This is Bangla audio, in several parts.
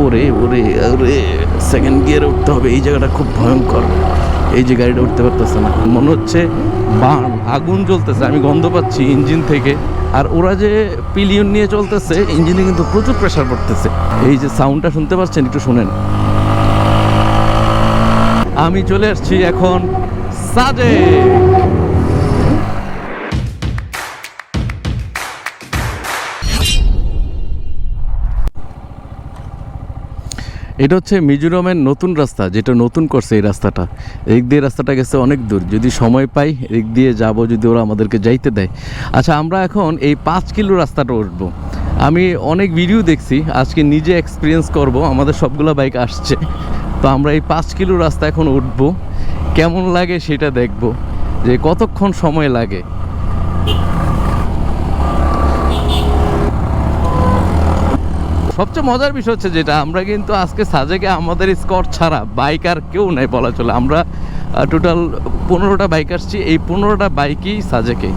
ওরে ওরে ওরে। সেকেন্ড গিয়ারে উঠতে হবে, এই জায়গাটা খুব ভয়ঙ্কর। এই যে গাড়িটা উঠতে পারতেছে না। মনে হচ্ছে বান, আগুন জ্বলতেছে। আমি গন্ধ পাচ্ছি ইঞ্জিন থেকে। আর ওরা যে পিলিয়ন নিয়ে চলতেছে, ইঞ্জিনে কিন্তু প্রচুর প্রেশার পড়তেছে। এই যে সাউন্ডটা শুনতে পাচ্ছেন, একটু শুনেন। আমি চলে আসছি এখন সাজে। এটা হচ্ছে মিজোরামের নতুন রাস্তা, যেটা নতুন করছে এই রাস্তাটা। এদিক দিয়ে রাস্তাটা গেছে অনেক দূর। যদি সময় পাই, এদিক দিয়ে যাব যদি ওরা আমাদেরকে যাইতে দেয়। আচ্ছা আমরা এখন এই পাঁচ কিলো রাস্তাটা উঠবো। আমি অনেক ভিডিও দেখছি, আজকে নিজে এক্সপিরিয়েন্স করব, আমাদের সবগুলো বাইক আসছে। তো আমরা এই পাঁচ কিলো রাস্তা এখন উঠবো। কেমন লাগে সেটা দেখব। যে কতক্ষণ সময় লাগে। সবচেয়ে মজার বিষয় হচ্ছে যেটা, আমরা কিন্তু আজকে সাজেকে আমাদের স্কট ছাড়া বাইক আর কেউ নেই বলা চলে। আমরা টোটাল পনেরোটা বাইক আসছি, এই পনেরোটা বাইকই সাজেকে।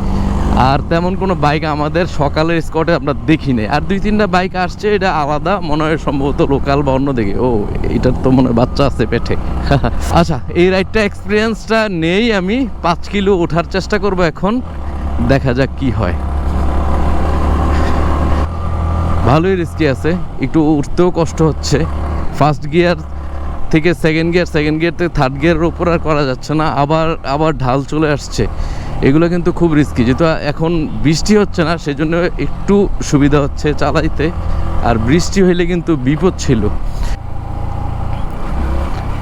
আর তেমন কোনো বাইক আমাদের সকালের স্কটে আমরা দেখি নাই। আর দুই তিনটা বাইক আসছে, এটা আলাদা, মনে হয় সম্ভবত লোকাল বা অন্য দিকে। ও, এটার তো মনে হয় বাচ্চা আছে পেটে। আচ্ছা এই রাইডটা এক্সপিরিয়েন্সটা নেই আমি, পাঁচ কিলো ওঠার চেষ্টা করব এখন, দেখা যাক কি হয়। ভালোই রিস্কি আছে। একটু উঠতেও কষ্ট হচ্ছে। ফার্স্ট গিয়ার থেকে সেকেন্ড গিয়ার সেকেন্ড গিয়ার থেকে থার্ড গিয়ারের উপর আর করা যাচ্ছে না। আবার আবার ঢাল চলে আসছে। এগুলো কিন্তু খুব রিস্কি যেহেতু এখন বৃষ্টি হচ্ছে না, সেজন্য একটু সুবিধা হচ্ছে চালাইতে। আর বৃষ্টি হইলে কিন্তু বিপদ ছিল।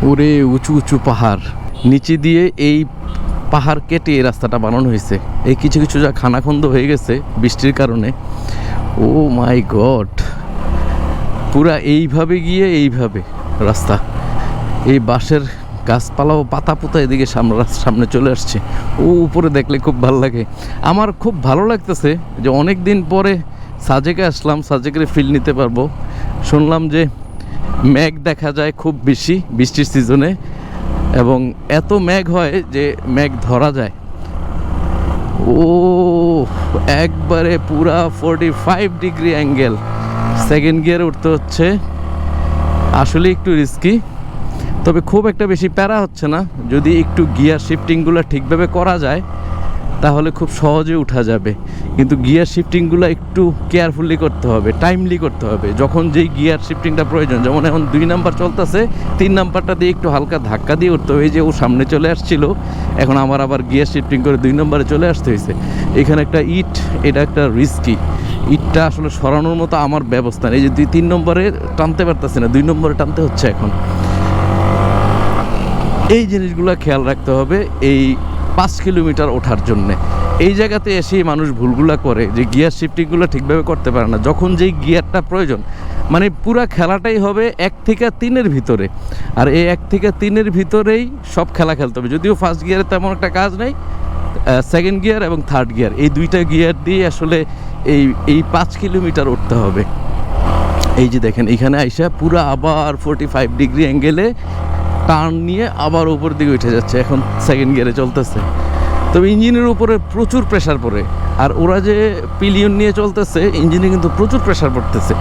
ওরে উঁচু উঁচু পাহাড়। নিচে দিয়ে এই পাহাড় কেটে এই রাস্তাটা বানানো হয়েছে। এই কিছু কিছু যা খানাখন্দ হয়ে গেছে বৃষ্টির কারণে। Oh my god. পুরা এইভাবে গিয়ে এইভাবে রাস্তা। এই বাঁশের গাছপালা ও পাতা পুতা এদিকে সামনে চলে আসছে। ও উপরে দেখলে খুব ভালো লাগে। আমার খুব ভালো লাগতেছে যে অনেক দিন পরে সাজেকে আসলাম, সাজেকের ফিল নিতে পারব। শুনলাম যে মেঘ দেখা যায় খুব বেশি বৃষ্টির সিজনে এবং এত মেঘ হয় যে মেঘ ধরা যায়। ও একবারে পুরা forty five degree angle second গিয়ারে উঠতে হচ্ছে। আসলে একটু রিস্কি তবে খুব একটা বেশি প্যারা হচ্ছে না। যদি একটু গিয়ার শিফটিংগুলো ঠিকভাবে করা যায় তাহলে খুব সহজে উঠা যাবে। কিন্তু গিয়ার শিফটিংগুলো একটু কেয়ারফুলি করতে হবে টাইমলি করতে হবে। যখন যেই গিয়ার শিফটিংটা প্রয়োজন, যেমন এখন দুই নাম্বার চলতেছে, তিন নাম্বারটা দিয়ে একটু হালকা ধাক্কা দিয়ে উঠতে হবে। যে ও সামনে চলে আসছিল, এখন আমার আবার গিয়ার শিফটিং করে দুই নম্বরে চলে আসতে হয়েছে। এখানে একটা ইট, এটা একটা রিস্কি ইটটা আসলে সরানোর মতো আমার ব্যবস্থা নেই। যে দুই, তিন নম্বরে টানতে পারতেছে না, দুই নম্বরে টানতে হচ্ছে এখন। এই জিনিসগুলো খেয়াল রাখতে হবে। এই পাঁচ কিলোমিটার ওঠার জন্যে। এই জায়গাতে এসেই মানুষ ভুলগুলা করে যে গিয়ার শিফটিংগুলো ঠিকভাবে করতে পারে না। যখন যেই গিয়ারটা প্রয়োজন মানে পুরা খেলাটাই হবে এক থেকে তিনের ভিতরে। আর এই এক থেকে তিনের ভিতরেই সব খেলা খেলতে হবে। যদিও ফার্স্ট গিয়ারে তেমন একটা কাজ নেই সেকেন্ড গিয়ার এবং থার্ড গিয়ার। এই দুইটা গিয়ার দিয়ে আসলে এই এই পাঁচ কিলোমিটার উঠতে হবে। এই যে দেখেন, এখানে আইসা পুরো আবার ফোরটি ফাইভ ডিগ্রি অ্যাঙ্গেলে টার্ন নিয়ে আবার উপর দিকে উঠে যাচ্ছে। এখন সেকেন্ড গিয়ারে চলতেছে। তবে ইঞ্জিনের উপরে প্রচুর প্রেশার পড়ে। আর ওরা যে পিলিয়ন নিয়ে চলতেছে, ইঞ্জিনে কিন্তু প্রচুর প্রেশার পড়তেছে।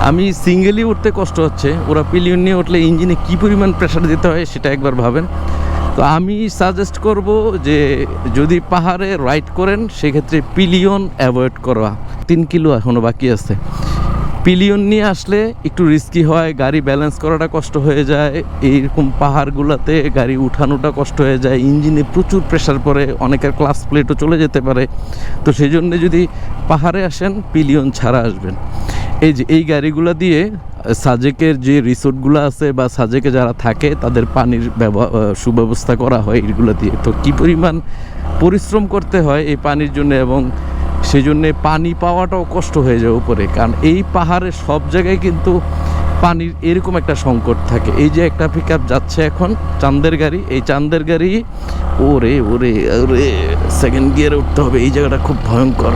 আমি সিঙ্গেলি উঠতে কষ্ট হচ্ছে। ওরা পিলিয়ন নিয়ে উঠলে ইঞ্জিনে কী পরিমাণ প্রেশার দিতে হয় সেটা একবার ভাবেন। তো আমি সাজেস্ট করব যে যদি পাহাড়ে রাইড করেন, সেক্ষেত্রে পিলিয়ন অ্যাভয়েড করা। তিন কিলো এখনও বাকি আছে। পিলিয়ন নিয়ে আসলে একটু রিস্কি হয়, গাড়ি ব্যালেন্স করাটা কষ্ট হয়ে যায়, এইরকম পাহাড়গুলোতে গাড়ি উঠানোটা কষ্ট হয়ে যায়, ইঞ্জিনে প্রচুর প্রেশার পড়ে, অনেকের ক্লাস প্লেটও চলে যেতে পারে। তো সেই জন্য যদি পাহাড়ে আসেন পিলিয়ন ছাড়া আসবেন। এই যে, এই গাড়িগুলো দিয়ে, সাজেকের যে রিসোর্টগুলো আছে বা সাজেকে যারা থাকে, তাদের পানির সুব্যবস্থা করা হয় এইগুলো দিয়ে। তো কী পরিমাণ পরিশ্রম করতে হয় এই পানির জন্য এবং সেই জন্যে পানি পাওয়াটাও কষ্ট হয়ে যায় উপরে, কারণ এই পাহাড়ে সব জায়গায় কিন্তু পানির এরকম একটা সংকট থাকে। এই যে একটা পিক যাচ্ছে এখন চান্দের গাড়ি, এই চান্দের গাড়ি, ওরে ওরে ওরে সেকেন্ড গিয়ারে উঠতে হবে, এই জায়গাটা খুব ভয়ঙ্কর।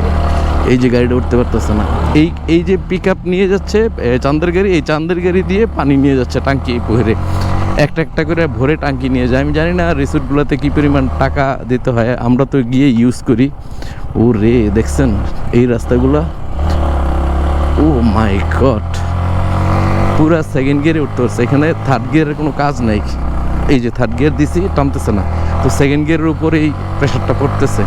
এই যে গাড়িটা উঠতে পারতেছে না। এই এই যে পিক নিয়ে যাচ্ছে চান্দের গাড়ি, এই চান্দের গাড়ি দিয়ে পানি নিয়ে যাচ্ছে টাঙ্কি ভরে একটা একটা করে ভরে টাঙ্কি নিয়ে যায়। আমি জানি না রিসোর্টগুলোতে কী পরিমাণ টাকা দিতে হয়, আমরা তো গিয়ে ইউজ করি। ও রে, দেখছেন এই রাস্তাগুলা? ও মাই গড পুরা সেকেন্ড গিয়ারে উঠতে হচ্ছে। এখানে থার্ড গিয়ারের কোনো কাজ নেই। এই যে থার্ড গিয়ার দিছি, টানতেছে না। তো সেকেন্ড গিয়ারের উপরেই প্রেশারটা পড়তেছে।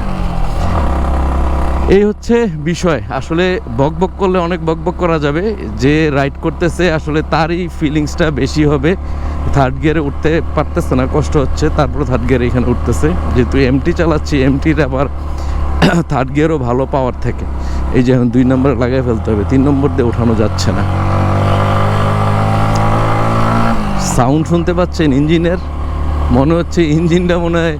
এই হচ্ছে বিষয়। আসলে বক বক করলে অনেক বক বক করা যাবে। যে রাইড করতেছে, আসলে তারই ফিলিংসটা বেশি হবে। থার্ড গিয়ারে উঠতে পারতেছে না, কষ্ট হচ্ছে। তারপরে থার্ড গিয়ারে এখানে উঠতেছে। যেহেতু এমটি চালাচ্ছি এমটির আবার থার্ড গিয়ারও ভালো পাওয়ার থাকে। এই যে এখন দুই নম্বরে লাগাই ফেলতে হবে। তিন নম্বর দিয়ে ওঠানো যাচ্ছে না। সাউন্ড শুনতে পাচ্ছেন ইঞ্জিনের? মনে হচ্ছে ইঞ্জিনটা মনে হয়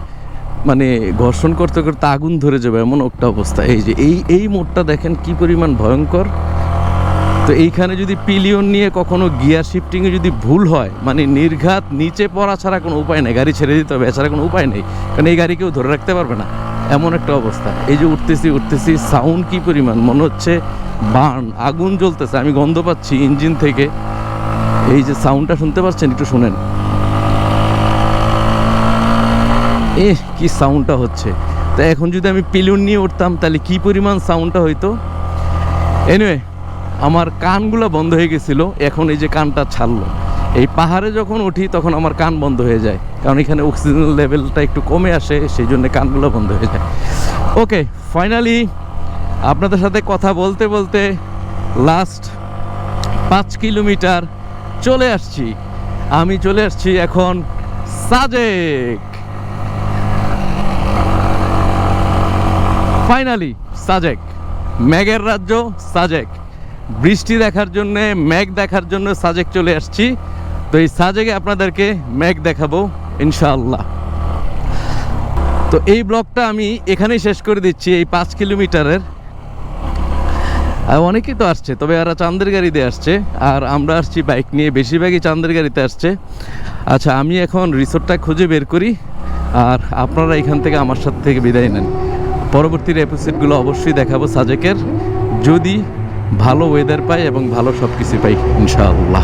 মানে ঘর্ষণ করতে করতে আগুন ধরে যাবে, এমন একটা অবস্থা। এই যে এই এই মোড়টা দেখেন কি পরিমাণ ভয়ঙ্কর। তো এইখানে যদি পিলিয়ন নিয়ে কখনো গিয়ার শিফটিংয়ে যদি ভুল হয় মানে নির্ঘাত নিচে পড়া ছাড়া কোনো উপায় নেই, গাড়ি ছেড়ে দিতে হবে, এছাড়া কোনো উপায় নেই, কারণ এই গাড়ি কেউ ধরে রাখতে পারবে না। এমন একটা অবস্থা। এই যে উঠতেছি উঠতেছি সাউন্ড কি পরিমাণ? মনে হচ্ছে বার্ন আগুন জ্বলতেছে। আমি গন্ধ পাচ্ছি ইঞ্জিন থেকে। এই যে সাউন্ডটা শুনতে পাচ্ছেন? একটু শুনেন। এ কি সাউন্ডটা হচ্ছে। তা এখন যদি আমি পিলুন নিয়ে উঠতাম, তাহলে কি পরিমাণ সাউন্ডটা হইতো? এনিওয়ে আমার কানগুলো বন্ধ হয়ে গেছিল, এখন এই যে কানটা ছাড়লো। এই পাহাড়ে যখন উঠি, তখন আমার কান বন্ধ হয়ে যায়। কারণ এখানে অক্সিজেন লেভেলটা একটু কমে আসে, সেই জন্য কানগুলো বন্ধ হয়ে যায়। ওকে ফাইনালি আপনাদের সাথে কথা বলতে বলতে লাস্ট পাঁচ কিলোমিটার চলে আসছি। আমি চলে আসছি এখন সাজেক। ফাইনালি সাজেক। ম্যাগের রাজ্য সাজেক। বৃষ্টি দেখার জন্য ম্যাগ দেখার জন্য সাজেক চলে আসছি। তো এই সাজেকে আপনাদেরকে ম্যাগ দেখাবো, ইনশাআল্লাহ। তো এই ব্লগটা আমি এখানেই শেষ করে দিচ্ছি, এই পাঁচ কিলোমিটারের। অনেকেই তো আসছে, তবে এরা চান্দের গাড়িতে আসছে, আর আমরা আসছি বাইক নিয়ে, বেশিরভাগই চান্দের গাড়িতে আসছে। আচ্ছা আমি এখন রিসোর্টটা খুঁজে বের করি, আর আপনারা এখান থেকে আমার সাথে থেকে বিদায় নেন। পরবর্তীর এপিসোডগুলো অবশ্যই দেখাবো সাজেকের। যদি ভালো ওয়েদার পাই এবং ভালো সব কিছু পাই ইনশাআল্লাহ।